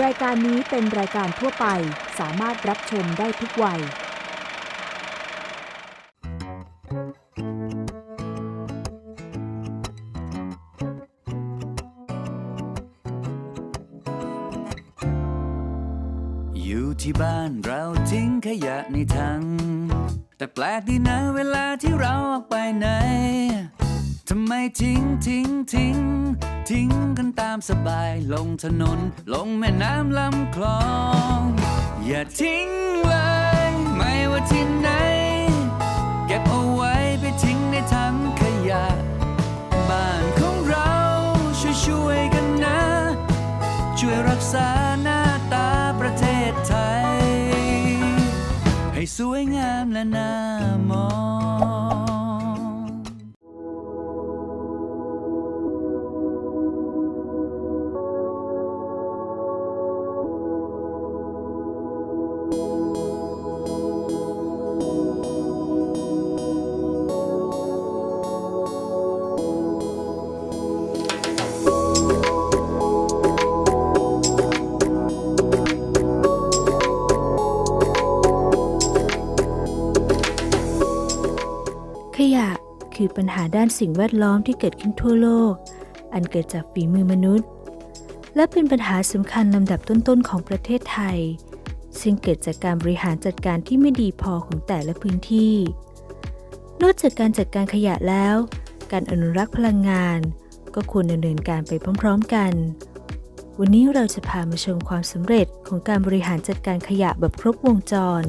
รายการนี้เป็นรายการทั่วไปสามารถรับชมได้ทุกวัย อยู่ที่บ้านเราทิ้งขยะในถัง แต่แปลกดีนะเวลาที่เราออกไปไหน ทำไมทิ้งทิ้งทิ้ง ทิ้งกันตามสบายลงถนน ลงแม่น้ำลำคลอง อย่าทิ้งเลย ไม่ว่าที่ไหน เก็บเอาไว้ไปทิ้งในถังขยะ บ้านของเราช่วยช่วยกันนะ ช่วยรักษาหน้าตาประเทศไทย ให้สวยงามและน่า ปัญหาด้านสิ่งแวดล้อมที่เกิดขึ้นทั่วโลก อันเกิดจากฝีมือมนุษย์ และเป็นปัญหาสำคัญลำดับต้นๆของประเทศไทย ซึ่งเกิดจากการบริหารจัดการที่ไม่ดีพอของแต่ละพื้นที่ นอกจากการจัดการขยะแล้ว การอนุรักษ์พลังงาน ก็ควรดำเนินการไปพร้อม ๆ กัน วันนี้เราจะพามาชมความสำเร็จของการบริหารจัดการขยะแบบครบวงจร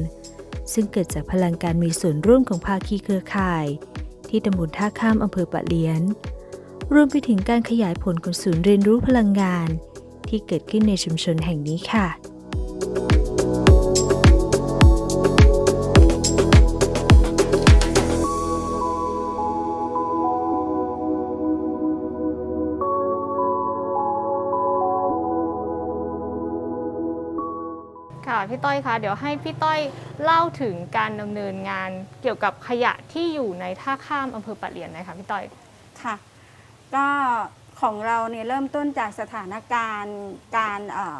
ซึ่งเกิดจากพลังการมีส่วนร่วมของภาคีเครือข่าย ที่ตำบลท่าข้ามอำเภอปะเลียน รวมไปถึงการขยายผลของศูนย์เรียนรู้พลังงาน ที่เกิดขึ้นในชุมชนแห่งนี้ค่ะ ค่ะพี่ต้อยคะเดี๋ยวให้พี่ต้อยเล่าถึงการดำเนินงานเกี่ยวกับขยะที่อยู่ในท่าข้ามอำเภอปะเหลียนหนะคะพี่ต้อย ค่ะก็ของเราเนี่ยเริ่มต้นจากสถานการณ์การเอ่อ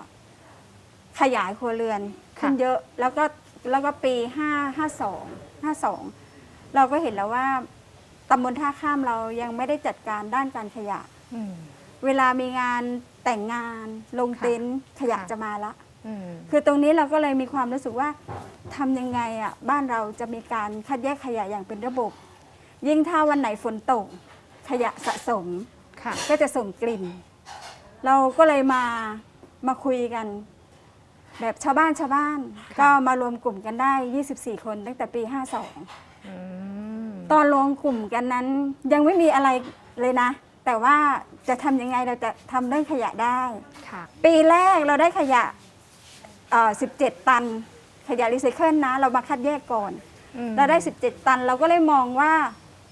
ขยายครัวเรือนขึ้นค่ะ เยอะแล้วก็แล้วก็ปี 5 52 52 เราก็เห็นแล้วว่าตำบลท่าข้ามเรายังไม่ได้จัดการด้านการขยะ อืม เวลามีงานแต่งงานลงค่ะเต็นท์ขยะค่ะ จะมาละอืม คือตรงนี้เราก็เลยมีความรู้สึกว่าทำยังไงอะบ้านเราจะมีการคัดแยกขยะอย่างเป็นระบบ ยิ่งถ้าวันไหนฝนตกขยะสะสมค่ะก็จะส่งกลิ่น เราก็เลยมามาคุยกัน แบบชาวบ้านชาวบ้านค่ะก็มารวมกลุ่มกันได้ 24 คนตั้งแต่ปี 52อืมตอนรวมกลุ่มกันนั้นยังไม่มีอะไรเลยนะ แต่ว่าจะทำยังไงเราจะทำเรื่องขยะได้ค่ะปีแรกเราได้ขยะ เอ่อ17 ตันขยะรีไซเคิลนะ เรามาคัดแยกก่อน อืมเราได้ 17 ตันเราก็เลยมองว่า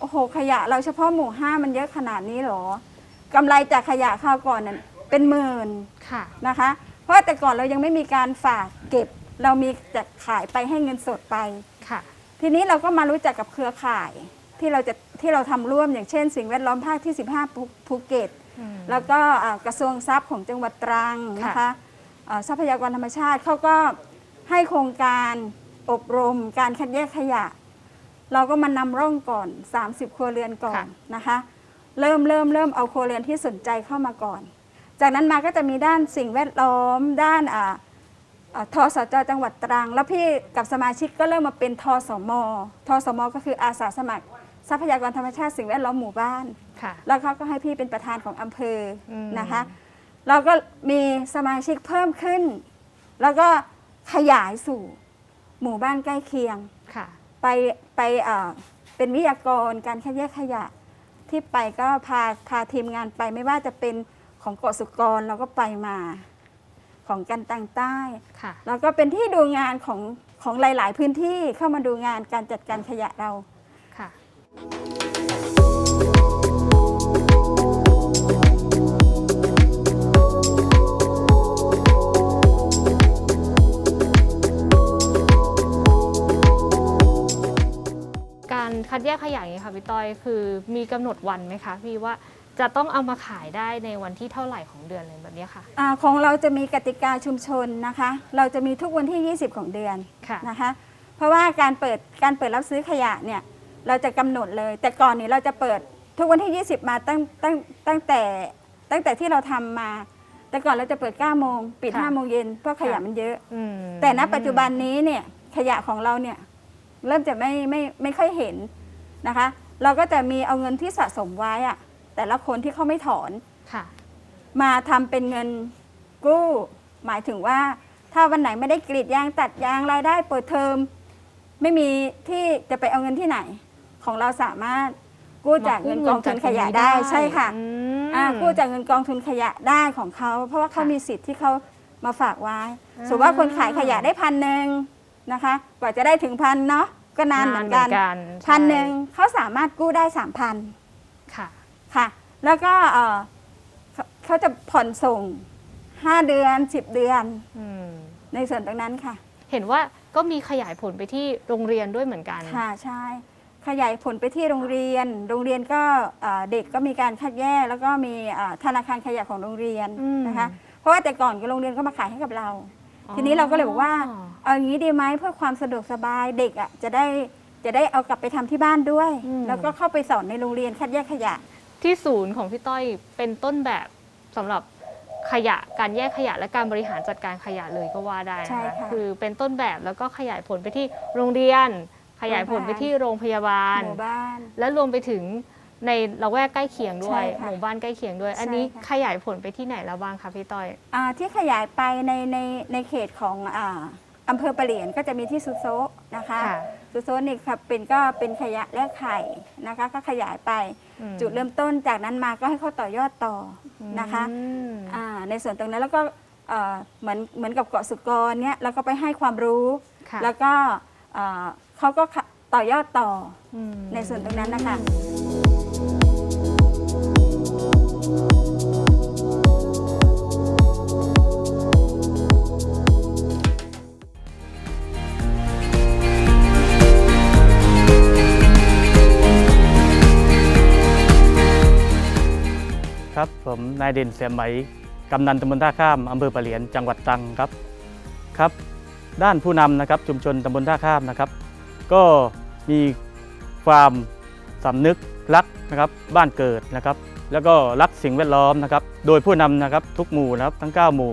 โอ้โห ขยะเราเฉพาะหมู่ห้ามันเยอะขนาดนี้เหรอกำไรจากขยะคราวก่อนนั้นเป็นหมื่นค่ะ นะคะ เพราะแต่ก่อนเรายังไม่มีการฝากเก็บ เรามีแต่ขายไปให้เงินสดไป ค่ะ ทีนี้เราก็มารู้จักกับเครือข่ายที่เราจะที่เราทำร่วมอย่างเช่น สิ่งแวดล้อมภาคที่ 15ภูภูเก็ต อืม แล้วก็อ่ากระทรวงทรัพย์ของจังหวัดตรังนะค่ะ คะอ่า ทรัพยากรธรรมชาติเขาก็ให้โครงการอบรมการคัดแยกขยะ เราก็มานำร่องก่อน 30 ครัวเรือนก่อนนะคะ เริ่มเริ่มเริ่มเอาครัวเรือนที่สนใจเข้ามาก่อน จากนั้นมาก็จะมีด้านสิ่งแวดล้อม ด้านอ่าอ่าทสจจังหวัดตรัง แล้วพี่กับสมาชิกก็เริ่มมาเป็นทสมทสมก็คืออาสาสมัคร ทรัพยากรธรรมชาติสิ่งแวดล้อมหมู่บ้านค่ะแล้วเขาก็ให้พี่เป็นประธานของอำเภออมนะคะ เราก็มีสมาชิกเพิ่มขึ้น แล้วก็ขยายสู่หมู่บ้านใกล้เคียง ค่ะ ไปไปเอ่อเป็นวิทยากรการคัดแยกขยะ ที่ไปก็พาพาทีมงานไปไม่ว่าจะเป็นของเกาะสุกรเราก็ไปมาของกันตังใต้ ค่ะ แล้วก็เป็นที่ดูงานของของหลาย ๆ พื้นที่เข้ามาดูงานการจัดการขยะเรา ค่ะ คัดแยกขยะอย่างนี้ค่ะพี่ต้อยคือมีกำหนดวันไหมคะพี่ว่าจะต้องเอามาขายได้ในวันที่เท่าไหร่ของเดือนอะไรแบบเนี้ยค่ะอาของเราจะมีกติกาชุมชนนะคะ เราจะมีทุกวันที่ 20 ของเดือนค่ะนะคะ เพราะว่าการเปิดการเปิดรับซื้อขยะเนี่ยเราจะกำหนดเลย แต่ก่อนนี้เราจะเปิดทุกวันที่ 20 มาตั้งตั้งตั้งแต่ตั้งแต่ที่เราทำมา แต่ก่อนเราจะเปิด 9 โมง ปิดค่ะ5โมงเย็นเพราะขยะค่ะมันเยอะอืมแต่ณปัจจุบันนี้เนี่ยขยะของเราเนี่ย เริ่มจะไม่ไม่ไม่ค่อยเห็นนะคะ เราก็จะมีเอาเงินที่สะสมไว้อะแต่ละคนที่เขาไม่ถอน ค่ะ มาทำเป็นเงินกู้ หมายถึงว่าถ้าวันไหนไม่ได้กรีดยางตัดยางรายได้เปิดเทอม ไม่มีที่จะไปเอาเงินที่ไหน ของเราสามารถกู้จากเงินกองทุนขยะได้ใช่ค่ะอืม อ่ากู้จากเงินกองทุนขยะได้ของเขา เพราะว่าเขาค่ะมีสิทธิ์ที่เขามาฝากไว้อ่าสมมติว่าคนขายขยะได้พันหนึ่ง นะคะ กว่าจะได้ถึงพันเนาะก็นานเหมือนกันใช่พันหนึ่งเขาสามารถกู้ได้สามพันค่ะ ค่ะ แล้วก็เอ่อเขาเขาจะผ่อนส่ง5เดือน10เดือนอืมในส่วนตรงนั้นค่ะ เห็นว่าก็มีขยายผลไปที่โรงเรียนด้วยเหมือนกัน ค่ะใช่ ขยายผลไปที่โรงเรียน โรงเรียนก็เอ่อเด็กก็มีการคัดแยก แล้วก็มีเอ่อธนาคารขยะของโรงเรียนอืม นะคะ เพราะว่าแต่ก่อนก็โรงเรียนก็มาขายให้กับเรา ทีนี้เราก็เลยบอกว่า อ๋อ เอาอย่างนี้ดีไหมเพื่อความสะดวกสบายเด็กอะจะได้จะได้เอากลับไปทำที่บ้านด้วย อืม แล้วก็เข้าไปสอนในโรงเรียนคัดแยกขยะ ที่ศูนย์ของพี่ต้อยเป็นต้นแบบสำหรับขยะการแยกขยะและการบริหารจัดการขยะเลยก็ว่าได้ใช่นะคะค่ะคือเป็นต้นแบบแล้วก็ขยายผลไปที่โรงเรียน ขยายผลไปที่โรงพยาบาล หมู่บ้าน และรวมไปถึงในละแวกใกล้เคียงด้วยใช่ค่ะหมู่บ้านใกล้เคียงด้วยใช่อันนี้ค่ะ ขยายผลไปที่ไหนแล้วบ้างคะพี่ต้อย อ่าที่ขยายไปในในในเขตของอ่า อำเภอปะเหลียนก็จะมีที่สุโซะนะคะค่ะสุโซะนี่ครับเป็นก็เป็นขยะแลกไข่นะคะ ก็ขยายไปอืมจุดเริ่มต้นจากนั้นมาก็ให้เขาต่อยอดต่ออนะคะ อืม อ่าในส่วนตรงนั้นแล้วก็เอ่อเหมือนเหมือนกับเกาะสุกรเนี่ยเราก็ไปให้ความรู้ ค่ะ แล้วก็เอ่อเขาก็ขะต่อยอดต่ออืม ในส่วนตรงนั้นนะคะ ครับ ผมนายเด่นเสียมไหมกำนันตำบลท่าข้ามอำเภอปะเหลียนจังหวัดตรังครับครับ ด้านผู้นำนะครับชุมชนตำบลท่าข้ามนะครับ ก็มีความสำนึกรักนะครับบ้านเกิดนะครับ แล้วก็รักสิ่งแวดล้อมนะครับ โดยผู้นำนะครับทุกหมู่นะครับทั้ง 9 หมู่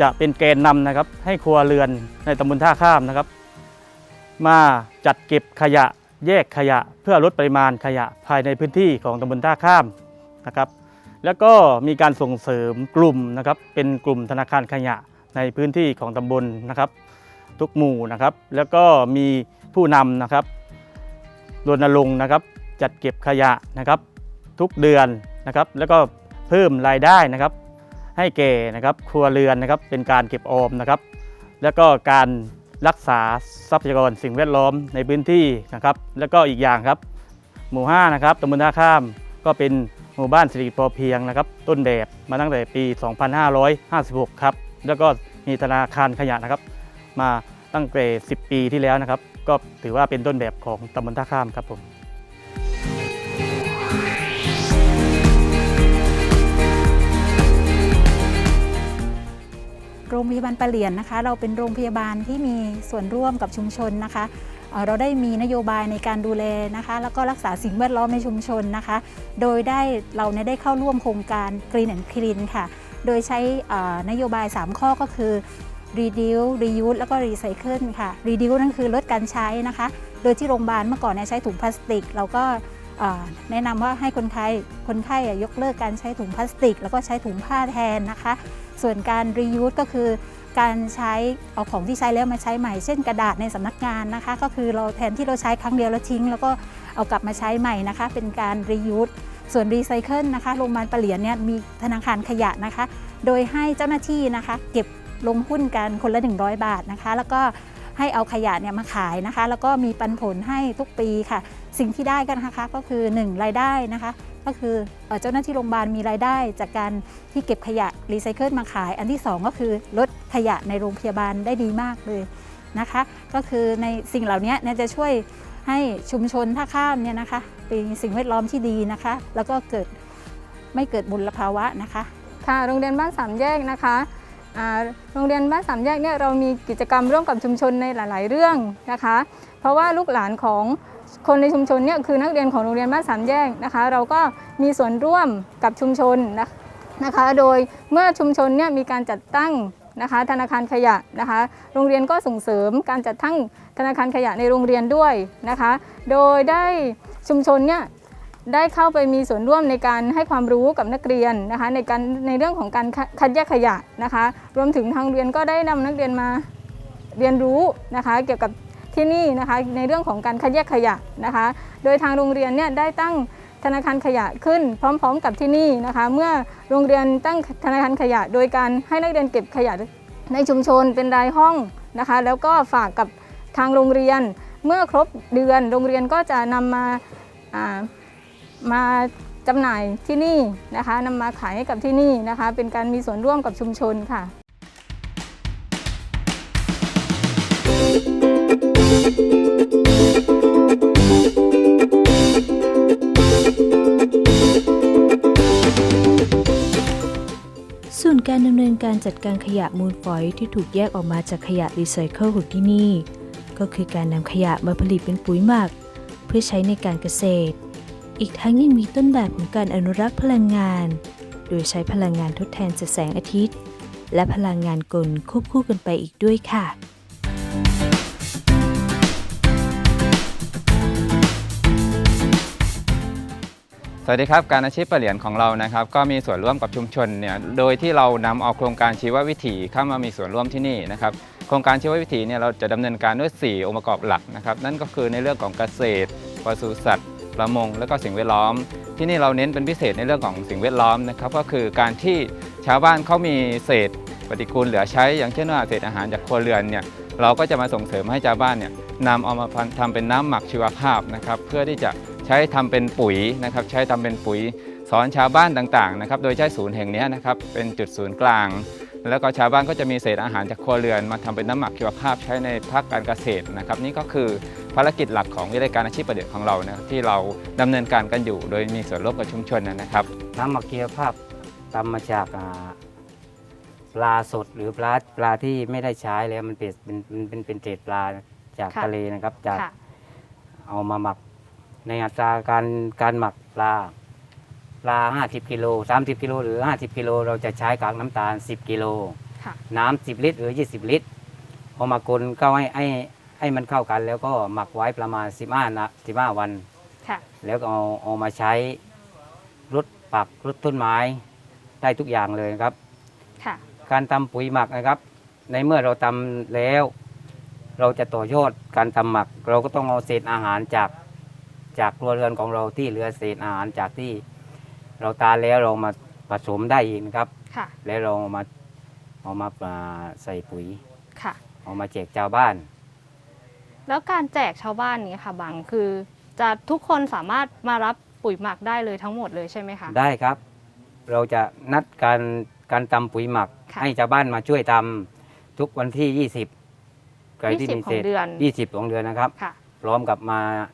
จะเป็นแกนนำนะครับ ให้ครัวเรือนในตำบลท่าข้ามนะครับ มาจัดเก็บขยะแยกขยะเพื่อลดปริมาณขยะภายในพื้นที่ของตำบลท่าข้ามนะครับ แล้วก็มีการส่งเสริมกลุ่มนะครับเป็นกลุ่มธนาคารขยะในพื้นที่ของตำบลนะครับ ทุกหมู่นะครับ แล้วก็มีผู้นำนะครับรณรงค์นะครับจัดเก็บขยะนะครับทุกเดือนนะครับ แล้วก็เพิ่มรายได้นะครับ ให้แก่นะครับครัวเรือนนะครับเป็นการเก็บออมนะครับ แล้วก็การรักษาทรัพยากรสิ่งแวดล้อมในพื้นที่นะครับ แล้วก็อีกอย่างครับ หมู่5นะครับตำบลท่าข้ามก็เป็น มู่บ้านสิริพอเพียงนะครับต้นแบบมาตั้งแต่ปี 2556 ครับ แล้วก็มีธนาคารขยะนะครับ มาตั้งแต่ 10 ปีที่แล้วนะครับ ก็ถือว่าเป็นต้นแบบของตำบลท่าข้ามครับผมโรงพยาบาลปะเหลียนนะคะ เราเป็นโรงพยาบาลที่มีส่วนร่วมกับชุมชนนะคะ เราได้มีนโยบายในการดูแลนะคะ แล้วก็รักษาสิ่งแวดล้อมในชุมชนนะคะ โดยได้เราเนี่ยได้เข้าร่วมโครงการ Green and Clean ค่ะ โดยใช้นโยบาย 3 ข้อก็คือ reduce reuse แล้วก็ recycle ค่ะ reduce นั่นคือลดการใช้นะคะ โดยที่โรงพยาบาลเมื่อก่อนเนี่ยใช้ถุงพลาสติก เราก็ แนะนำว่าให้คนไข้คนไข้ยกเลิกการใช้ถุงพลาสติก แล้วก็ใช้ถุงผ้าแทนนะคะ ส่วนการ reuse ก็คือการใช้เอาของที่ใช้แล้วมาใช้ใหม่ เช่นกระดาษในสำนักงานนะคะ ก็คือเราแทนที่เราใช้ครั้งเดียวแล้วทิ้ง แล้วก็เอากลับมาใช้ใหม่นะคะ เป็นการ reuse ส่วน recycle นะคะโรงพยาบาลปะเหลียนเนี่ยมีธนาคารขยะนะคะ โดยให้เจ้าหน้าที่นะคะ เก็บลงหุ้นกันคนละ 100 บาทนะคะ แล้วก็ให้เอาขยะเนี่ยมาขายนะคะ แล้วก็มีปันผลให้ทุกปีค่ะ สิ่งที่ได้กันนะคะก็คือ 1 รายได้นะคะก็คือเจ้าหน้าที่โรงพยาบาลมีรายได้จากการที่เก็บขยะรีไซเคิลมาขาย อันที่ 2 ก็คือลดขยะในโรงพยาบาลได้ดีมากเลยนะคะ ก็คือในสิ่งเหล่านี้จะช่วยให้ชุมชนท่าข้ามเนี่ยนะคะเป็นสิ่งแวดล้อมที่ดีนะคะ แล้วก็เกิดไม่เกิดมลภาวะนะคะค่ะโรงเรียนบ้านสามแยกนะคะโรงเรียนบ้านสามแยกเนี่ยเรามีกิจกรรมร่วมกับชุมชนในหลาย ๆ เรื่องนะคะ เพราะว่าลูกหลานของ คนในชุมชนเนี่ยคือนักเรียนของโรงเรียนบ้านสามแยกนะคะ เราก็มีส่วนร่วมกับชุมชนนะนะคะ โดยเมื่อชุมชนเนี่ยมีการจัดตั้งนะคะ ธนาคารขยะนะคะ โรงเรียนก็ส่งเสริมการจัดตั้งธนาคารขยะในโรงเรียนด้วยนะคะ โดยได้ชุมชนเนี่ยได้เข้าไปมีส่วนร่วมในการให้ความรู้กับนักเรียนนะคะ ในการในเรื่องของการคัดแยกขยะนะคะ รวมถึงทางโรงเรียนก็ได้นำนักเรียนมาเรียนรู้นะคะ เกี่ยวกับ ที่นี่นะคะในเรื่องของการคัดแยกขยะนะคะ โดยทางโรงเรียนเนี่ยได้ตั้งธนาคารขยะขึ้นพร้อม ๆ กับที่นี่นะคะ เมื่อโรงเรียนตั้งธนาคารขยะ โดยการให้นักเรียนเก็บขยะในชุมชนเป็นรายห้องนะคะ แล้วก็ฝากกับทางโรงเรียน เมื่อครบเดือนโรงเรียนก็จะนำมาามาจำหน่ายที่นี่นะคะนำมาขายให้กับที่นี่นะคะ เป็นการมีส่วนร่วมกับชุมชนค่ะ ส่วนการดำเนินการจัดการขยะมูลฝอยที่ถูกแยกออกมาจากขยะรีไซเคิลของที่นี่ ก็คือการนำขยะมาผลิตเป็นปุ๋ยหมัก เพื่อใช้ในการเกษตร อีกทั้งยังมีต้นแบบของการอนุรักษ์พลังงาน โดยใช้พลังงานทดแทนจากแสงอาทิตย์ และพลังงานกลควบคู่กันไปอีกด้วยค่ะ สวัสดีครับการอาชีพปะเหรียญของเรานะครับ ก็มีส่วนร่วมกับชุมชนเนี่ยโดยที่เรานำเอาโครงการชีววิถีเข้ามามีส่วนร่วมที่นี่นะครับโครงการชีววิถีเนี่ยเราจะดำเนินการด้วย 4 องค์ประกอบหลักนะครับนั่นก็คือในเรื่องของเกษตรปศุสัตว์ประมง และก็สิ่งแวดล้อม ที่นี่เราเน้นเป็นพิเศษในเรื่องของสิ่งแวดล้อมนะครับก็คือการที่ชาวบ้านเขามีเศษปฏิกูลเหลือใช้ อย่างเช่นว่าเศษอาหารจากครัวเรือนเนี่ยเราก็จะมาส่งเสริมให้ชาวบ้านเนี่ยนำเอามาทำเป็นน้ำหมักชีวภาพนะครับเพื่อที่จะ ช้ทำเป็นปุ๋ยนะครับใช้ทำเป็นปุ๋ยสอนชาวบ้านต่างๆนะครับโดยใช้ศูนย์แห่งเนี้ยนะครับเป็นจุดศูนย์กลาง แล้วก็ชาวบ้านก็จะมีเศษอาหารจากครัวเรือน มาทำเป็นน้ำหมักชีวภาพใช้ในภาคการเกษตรนะครับนี่ก็คือภารกิจหลักของวิทยาการอาชีพประดิษฐ์ของเรานะครับที่เราดำเนินการกันอยู่ โดยมีส่วนร่วมกับชุมชนนะครับ น้ำหมักชีวภาพทำมาจากอ่าปลาสดหรือปลาปลาที่ไม่ได้ใช้แล้วมันเป็นเป็นเป็นเป็นเป็นเศษปลาจากค่ะทะเลนะครับ จากค่ะเอามาหมัก ในอัตราการการหมักปลาปลา 50 กิโล 30 กิโลหรือ 50 กิโล เราจะใช้กากน้ำตาล 10 กิโล ค่ะ น้ำ10 ลิตร หรือ 20 ลิตรพอมากลก็ให้ให้ให้มันเข้ากัน แล้วก็หมักไว้ประมาณ 15นะ15 วัน ค่ะ แล้วก็เอาเอามาใช้รดปักรดต้นไม้ได้ทุกอย่างเลยครับ ค่ะ การทำปุ๋ยหมักนะครับ ในเมื่อเราทำแล้ว เราจะต่อยอดการทำหมัก เราก็ต้องเอาเศษอาหารจาก จากครัวเรือนของเราที่เหลือเศษอาหารจากที่เราตานแล้วเรามาผสมได้อีกนะครับ ค่ะ แล้วเราเอามาเอามาอ่าใส่ปุ๋ยค่ะ เอามาแจกชาวบ้าน แล้วการแจกชาวบ้านนี้ค่ะบางคือ จะทุกคนสามารถมารับปุ๋ยหมักได้เลยทั้งหมดเลยใช่ไหมคะ ได้ครับ เราจะนัดการการทำปุ๋ยหมัก ค่ะให้ชาวบ้านมาช่วยทำทุกวันที่ 20 ใครที่มี20ขอเศงษเดือน 20 ของเดือนนะครับ ค่ะ พร้อมกับมาอ่า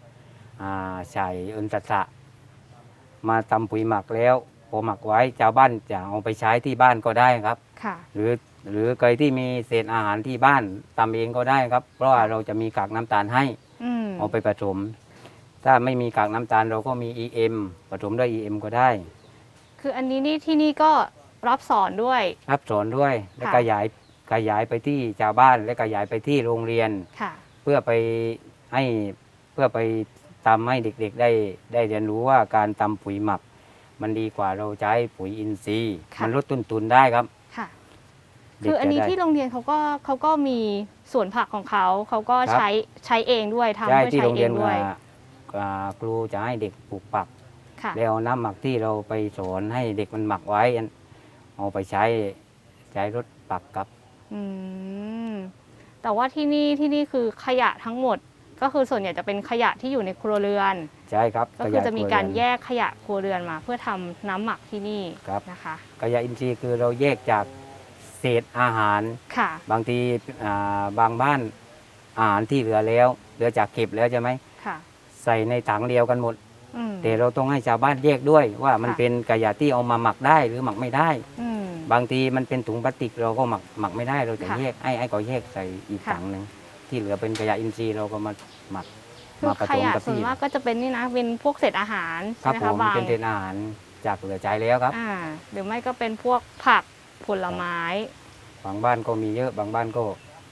ใส่เอินตะสะมาทำปุ๋ยหมักแล้วพอหมักไว้ชาวบ้านจะเอาไปใช้ที่บ้านก็ได้ครับ ค่ะ หรือหรือใครที่มีเศษอาหารที่บ้านทำเองก็ได้ครับ เพราะว่าเราจะมีกากน้ำตาลให้อืมเอาไปผสม ถ้าไม่มีกากน้ำตาลเราก็มี EM ผสมด้วย EM ก็ได้ คืออันนี้นี่ที่นี่ก็รับสอนด้วย รับสอนด้วยและค่ะ ขยายขยายไปที่ชาวบ้านและขยายไปที่โรงเรียน ค่ะ เพื่อไปให้เพื่อไป ทำให้เด็กๆได้ได้เรียนรู้ว่าการทำปุ๋ยหมัก มันดีกว่าเราใช้ปุ๋ยอินทรีย์ ค่ะ มันลดต้นทุนได้ครับ ค่ะ เด็กคืออันนี้จะได้ที่โรงเรียนเขาก็เขาก็มีสวนผักของเขาเขาก็ครับ ใช้ใช้เองด้วยทำใช่เพื่อที่ใช้โรงเอเรียนงด้วย อ่าอ่าครูจะให้เด็กปลูกปัก ค่ะ แล้วเอาน้ำหมักที่เราไปสอนให้เด็กมันหมักไว้อันเอาไปใช้ใช้รถปักกับ อืม แต่ว่าที่นี่ที่นี่คือขยะทั้งหมด ก็คือส่วนใหญ่จะเป็นขยะที่อยู่ในครัวเรือน ใช่ครับก็คือขยจะมีครัวการเนแยกขยะครัวเรือนมา เพื่อทำน้ำหมักที่นี่ครับนะคะขยะอินทรีย์คือเราแยกจากเศษอาหารค่ะ บางทีอ่าบางบ้านอาหารที่เหลือแล้วเหลือจากเก็บแล้วใช่ไหมค่ะใส่ในถังเดียวกันหมดอืมแต่เราต้องให้ชาวบ้านแยกด้วยว่ามันค่ะเป็นขยะที่เอามาหมักได้หรือหมักไม่ได้อืมบางทีมันเป็นถุงพลาสติกเราก็หมักหมักไม่ได้เราจะค่ะแยกให้ให้เขาแยกใส่อีกค่ะถังหนึ่ง ที่เหลือเป็นขยะอินทรีย์เราก็มาหมักคือมาผขสมยะกับส่วนที่มากก็จะเป็นนี่นะเป็นพวกเศษอาหารครัใช่บไหมผคะมบางเป็นเศษอาหารจากเหลือใจแล้วครับ อ่าหรือไม่ก็เป็นพวกผักผลไม้บางบ้านก็มีเยอะบางบ้านก็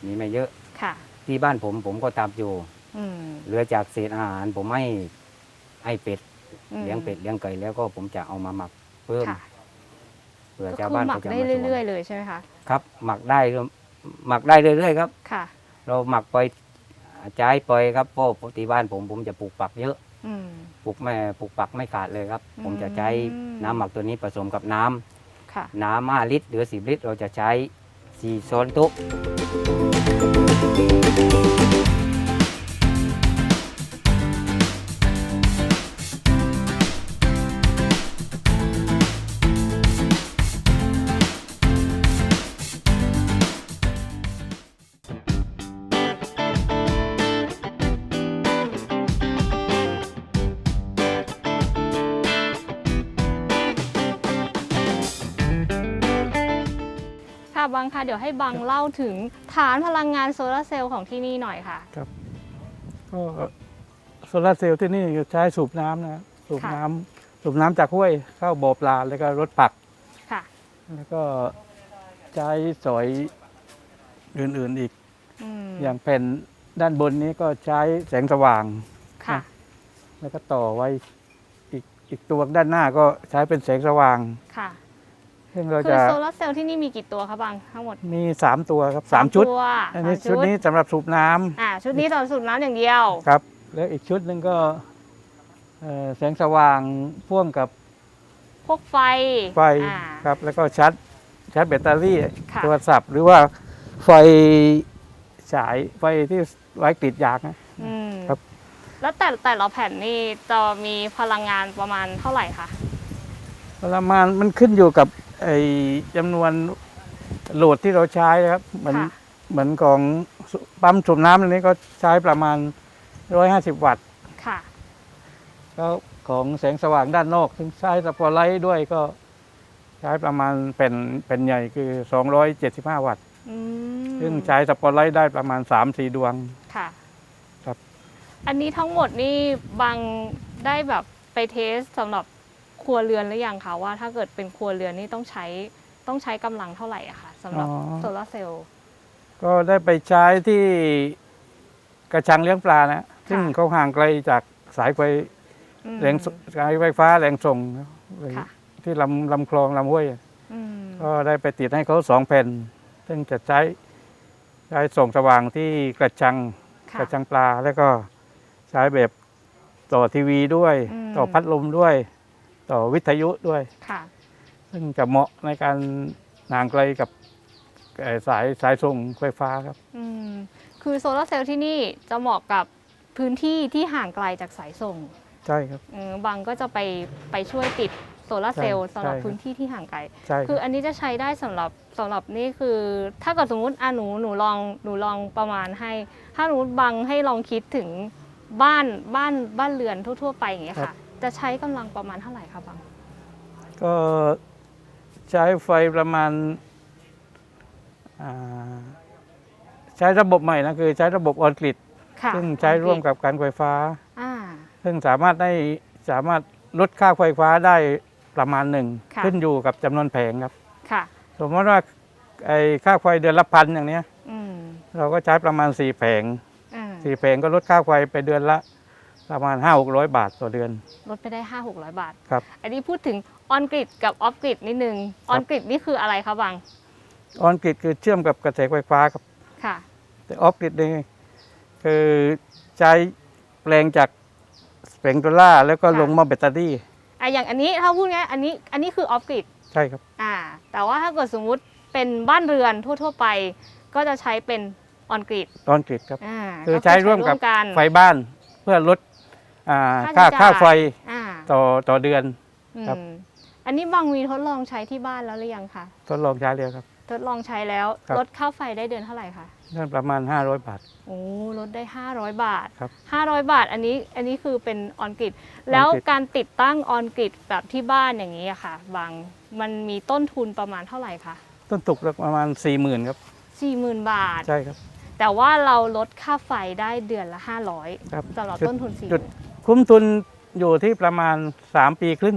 มีไม่เยอะ ค่ะ ที่บ้านผมผมก็ตามอยู่ อืมเหลือจากเศษอาหารผมให้ให้เป็ดอืมเลี้ยงเป็ดเลี้ยงไก่แล้วก็ผมจะเอามาหมักเพิ่มค่ะเผื่อก็ชาวคือบ้านหมัเขากจะได้มาสวนเรื่อย ๆ เลยใช่ไหมคะครับ หมักได้เรื่อยหมักได้เรื่อยๆครับ ค่ะ เราหมักไปใช้ไปครับเพราะปกติบ้านผมผมจะปลูกปักเยอะอืม ปลูกไม่ปลูกปักไม่ขาดเลยครับ ผมจะใช้อืม น้ำหมักตัวนี้ผสมกับน้ำ ค่ะ น้ำห้าลิตรหรือสิบลิตร เราจะใช้สี่ช้อนโต๊ะ บังค่ะเดี๋ยวให้บังเล่าถึงฐานพลังงานโซลาร์เซลล์ของที่นี่หน่อยค่ะก็โซลาร์เซลล์ที่นี่ใช้สูบน้ำนะสูบค่ะ น้ำสูบน้ำจากห้วยเข้าบ่อปลาแล้วก็รถปัก ค่ะ แล้วก็ใช้สอยอื่นๆอีก อืมอย่างแผ่นด้านบนนี้ก็ใช้แสงสว่าง ค่ะ แล้วก็ต่อไว้อีกอีกตัวด้านหน้าก็ใช้เป็นแสงสว่าง ค่ะ ซึ่งเราคือจะโซลาร์เซลล์ที่นี่มีกี่ตัวคะบังทั้งหมดมีสามตัวครับสามชุด ตัวอันนี้สามชุดนี้สำหรับสูบน้ำอ่าชุดนี้ตอนสูบน้ำอย่างเดียว ครับ แล้วอีกชุดหนึ่งก็เอ่อแสงสว่างพ่วงกับพวกไฟไฟอ่า ครับ แล้วก็ชาร์จชาร์จแบตเตอรี่ค่ะ โทรศัพท์ หรือว่าไฟฉายไฟที่ไว้กรีดยางนะ อืมครับ แล้วแต่แต่ละแผ่นนี่จะมีพลังงานประมาณเท่าไหร่คะ ประมาณมันขึ้นอยู่กับ ไอ้จำนวนโหลดที่เราใช้นะครับเหมือนค่ะ เหมือนของปั๊มสูบน้ำอันนี้ก็ใช้ประมาณ 150 วัตต์ค่ะแล้วของแสงสว่างด้านนอก ซึ่งใช้สปอตไลท์ด้วยก็ใช้ประมาณเป็นเป็นใหญ่คือ 275 วัตต์อืมซึ่งใช้สปอตไลท์ได้ประมาณ 3-4 ดวง ค่ะครับ อันนี้ทั้งหมดนี่บังได้แบบไปเทสสำหรับ ครัวเรือนหรือยังคะว่าถ้าเกิดเป็นครัวเรือนนี่ต้องใช้ต้องใช้กำลังเท่าไหร่อะคะสำหรับอ๋อ โซลาร์เซลล์ ก็ได้ไปใช้ที่กระชังเลี้ยงปลานะ ซึ่งเขาห่างไกลจากสายไฟอืม แรงสสายไฟฟ้าแรงส่งนะค่ะ ที่ลำลำคลองลำห้วยอืมก็ได้ไปติดให้เขาสองแผ่น ซึ่งจะใช้ใช้ส่งสว่างที่กระชัง ค่ะ กระชังปลาแล้วก็ใช้แบบต่อทีวีด้วย อืม ต่อพัดลมด้วย ต่อวิทยุด้วย ค่ะ ซึ่งจะเหมาะในการห่างไกลกับเอ่อสายสายส่งไฟฟ้าครับ อืม คือโซลาร์เซลล์ที่นี่จะเหมาะกับพื้นที่ที่ห่างไกลจากสายส่งใช่ครับ เออบางก็จะไปไปช่วยติดโซลาร์เซลล์ใช่สำหรับใช่ พื้นที่ที่ห่างไกล ใช่คคือรับอันนี้จะใช้ได้สำหรับสำหรับนี่คือ ถ้าเกิดสมมติอะหนูหนูลองหนูลองประมาณให้ ถ้าหนูบังให้ลองคิดถึงบ้านบ้านบ้านเรือนทั่ว ๆ ไปอย่างเงี้ยค่ะ จะใช้กำลังประมาณเท่าไหร่คะบัง ก็ใช้ไฟประมาณอ่าใช้ระบบใหม่นะคือใช้ระบบออนกริดค่ะซึ่งใช้ร่วมกับการไฟฟ้า อ่า ซึ่งสามารถได้สามารถลดค่าไฟฟ้าได้ประมาณหนึ่งค่ะ ขึ้นอยู่กับจำนวนแผงครับ ค่ะ สมมติว่าไอ้ค่าไฟเดือนละพันอย่างเนี้ย อืมเราก็ใช้ประมาณสี่แผงอ่าสี่แผงก็ลดค่าไฟไปเดือนละ ประมาณห้าหกร้อยบาทต่อเดือน ลดไปได้ 5 6 0 0 บาท ครับ อันนี้พูดถึงออนกริดกับออฟกริดนิดนึงออนกริดนี่คืออะไรคะบังออนกริดคือเชื่อมกับกระแสไฟฟ้าครับ ค่ะ แต่ออฟกริดนี่คือใช้แปลงจากแผงโซล่าร์แล้วก็ค่ะ ลงมาแบตเตอรี่ อะอย่างอันนี้ถ้าพูดง่ายอันนี้อันนี้คือออฟกริดใช่ครับ อ่า แต่ว่าถ้าเกิดสมมุติเป็นบ้านเรือนทั่ว ๆ ไป ก็จะใช้เป็นออนกริดออนกริดครับ อ่าคือใช้ร่วมกับกันไฟบ้านเพื่อลดอ่า ค่าค่าใช้จ่ายค่าไฟอ่าต่อต่อเดือน ครับ อืมอันนี้บางมีทดลองใช้ที่บ้านแล้วหรือยังคะทดลองใช้เลยครับ ทดลองใช้แล้วครับ ลดค่าไฟได้เดือนเท่าไหร่คะนั่นประมาณ 500 บาท โอ้ลดได้ 500 บาท ครับ500 บาทอันนี้อันนี้คือเป็นออนกริดแล้วการติดตั้งออนกริดแบบที่บ้านอย่างนี้อะค่ะ บางมันมีต้นทุนประมาณเท่าไหร่คะต้นตุกประมาณ 40,000ครับ 40,000 บาท ใช่ครับ แต่ว่าเราลดค่าไฟได้เดือนละครับ500สำหรับจุดต้นทุนจุด4 คุ้มทุนอยู่ที่ประมาณ 3 ปีครึ่ง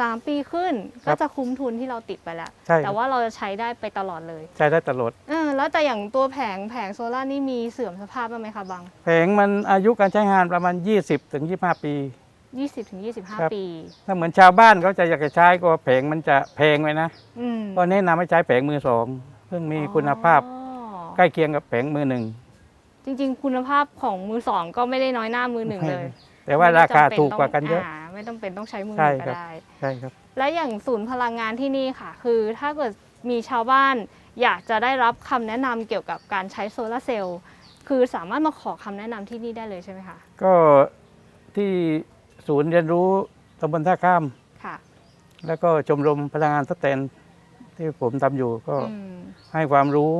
สามปีขึ้นครัก็บจะคุ้มทุนที่เราติดไปแล้ว ใช่ครับ แต่ว่าเราจะใช้ได้ไปตลอดเลยใช้ได้ตลอดเออแล้วแต่อย่างตัวแผงแผงโซล่าร์นี่มีเสื่อมสภาพบ้างไหมคะบางแผงมันอายุการใช้งานประมาณ 20ถึง25 ปี 20ถึงครับ 25 ปี ถ้าเหมือนชาวบ้านเขาจะอยากจะใช้ก็แผงมันจะแพงไว้นะอืมก็แนะนำให้ใช้แผงมือสองซึ่งมีคุณภาพอ๋อใกล้เคียงกับแผงมือหนึ่ง จริงๆ คุณภาพของมือสองก็ไม่ได้น้อยหน้ามือหนึ่งเลย แต่ว่าไม่ราคาจำเป็นถูกกว่าต้งกันเยอะาไม่ต้องเป็นต้องใช้มือหใช่นึ่งครัก็บได้ใช่ครับ และอย่างศูนย์พลังงานที่นี่ค่ะ คือถ้าเกิดมีชาวบ้านอยากจะได้รับคำแนะนำเกี่ยวกับการใช้โซลาร์เซลล์คือสามารถมาขอคำแนะนำที่นี่ได้เลยใช่ไหมคะ ก็ที่ศูนย์เรียนรู้ตำบลท่าข้ามค่ะ แล้วก็ชมรมพลังงานทดแทนที่ผมทำอยู่ก็อืมให้ความรู้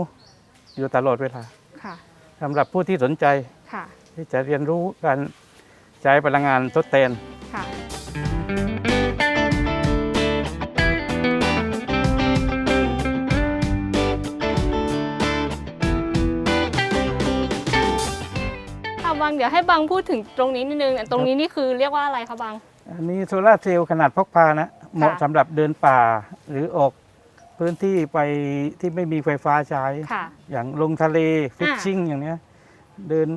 อยู่ตลอดเวลาค่ะสำหรับผู้ที่สนใจค่ะที่จะเรียนรู้การ ใช้พลังงานทดแทนค่ะค่ะบางเดี๋ยวให้บางพูดถึงตรงนี้นิดนึงตรงนี้นี่คือเรียกว่าอะไรคะบาง อันนี้โซลาร์เซลล์ขนาดพกพานะเหมาะสำหรับเดินป่าหรือออกพื้นที่ไปที่ไม่มีไฟฟ้าใช้ ค่ะ อย่างลงทะเลฟิชชิ่งอย่างเนี้ยเดิน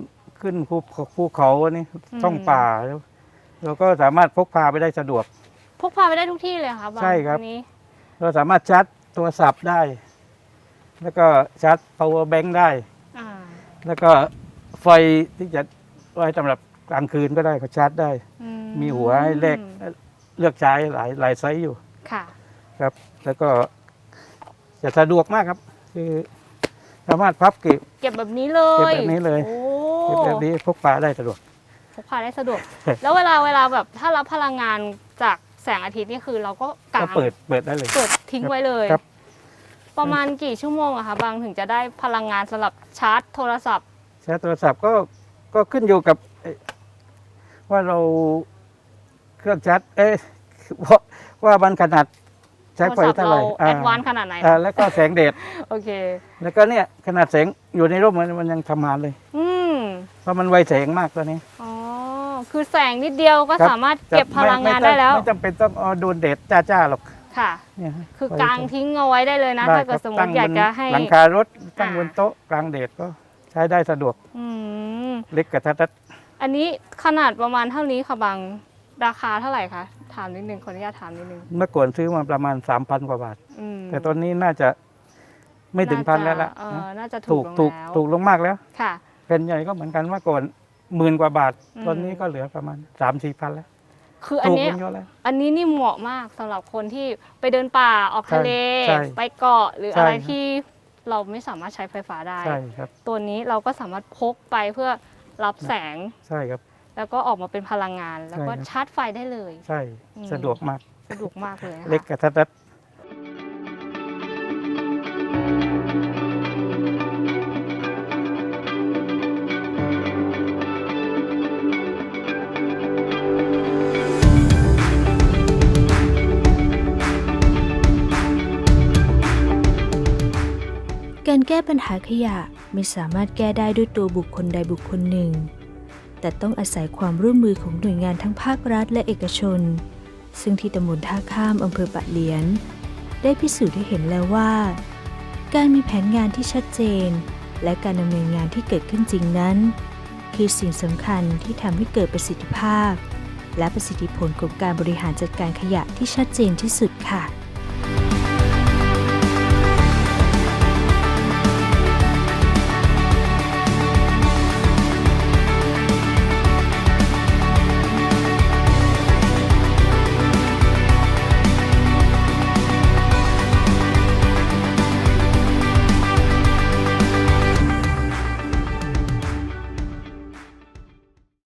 ขึ้นภูภูเขาอันนี้อืมท่องป่าแล้วเราก็สามารถพกพาไปได้สะดวก พกพาไปได้ทุกที่เลยเหรอค่ะบางใช่ครับ อันนี้เราสามารถชาร์จโทรศัพท์ได้ แล้วก็ชาร์จ power bank ได้ อ่าแล้วก็ไฟที่จะไว้สำหรับกลางคืนก็ได้ก็ชาร์จได้ อืมีหัวให้เล็กเลือกใช้หลายหลายไซส์อยู่ค่ะ ครับ แล้วก็จะสะดวกมากครับ คือสามารถพับเก็บ เก็บแบบนี้เลเก็บยแบบนี้เลย โอ้เก็บ แบบนี้พกพาได้สะดวกพกพาได้สะดวก แล้วเวลาเวลาแบบถ้ารับพลังงานจากแสงอาทิตย์นี่คือเราก็กาก็งเปิดเปิดได้เลย เปิดทิ้งไว้เลย ครับ ประมาณกี่ชั่วโมงอะคะบางถึงจะได้พลังงานสำหรับชาร์จโทรศัพท์ ใช้โทรศัพท์ก็ก็ขึ้นอยู่กับเอ่อว่าเราเครื่องชาร์จเอ๊ะว่าว่ามันขนาดใช้โทรไฟศัพท์เท่าเราไหร่แอดวานซ์ขนาดไหนอ่าแล้วก็แสงแดด โอเค แล้วก็เนี่ยขนาดแสงอยู่ในร่มมันมันยังทำงานเลย อืมเพ ราะมันไวแสงมากตัวนี้ อ๋อ คือแสงนิดเดียวก็ครับ สามารถเก็บจะพลังงานม่ได้แล้ว ไม่จำเป็นต้องเอาโดนแดดจ้าๆหรอกค่ะ เนี่ยคือกไฟางแสงทิ้งเอาไว้ได้เลยนะ ได้ถ้าเกิดครับสมมตั้ติงอยากบนจะให้หลังคารถตั้งอ่าบนโต๊ะกลางแดดก็ใช้ได้สะดวกอืม เล็กกระทัดรัดอันนี้ขนาดประมาณเท่านี้ค่ะบางราคาเท่าไหร่คะ ถามนิดนึงขออนุญาตถามนิดนึง เมื่อก่อนซื้อมาประมาณ 3,000 กว่าบาท อืมแต่ตอนนี้น่าจะไม่ถึงพันแล้วล่ะเออนะน่าจะถูถูกกลงถูกแล้วถูกลงมากแล้ว ค่ะ แผ่นใหญ่ก็เหมือนกันเมื่อก่อนหมื่นกว่าบาทอืมตอนนี้ก็เหลือประมาณ3 4พันแล้วคืออันถูกเนี้ยลงเยอะแล้ว อันนี้นี่เหมาะมากสำหรับคนที่ไปเดินป่าออกทะเลใช่ไปเกาะหรือใช่อะไรครับ ที่เราไม่สามารถใช้ไฟฟ้าได้ ใช่ครับ ตัวนี้เราก็สามารถพกไปเพื่อรับแสง ใช่ครับ แล้วก็ออกมาเป็นพลังงาน แล้วก็ใช่ครับ ชาร์จไฟได้เลย ใช่ อืม สะดวกมาก สะดวกมากเลยนะคะเล็กกระทัดรัด การแก้ปัญหาขยะไม่สามารถแก้ได้ด้วยตัวบุคคลใดบุคคลหนึ่ง แต่ต้องอาศัยความร่วมมือของหน่วยงานทั้งภาครัฐและเอกชน ซึ่งที่ตำบลท่าข้ามอำเภอปะเหลียน ได้พิสูจน์ให้เห็นแล้วว่า การมีแผนงานที่ชัดเจน และการดำเนินงานที่เกิดขึ้นจริงนั้น คือสิ่งสำคัญที่ทำให้เกิดประสิทธิภาพ และประสิทธิผลของการบริหารจัดการขยะที่ชัดเจนที่สุดค่ะ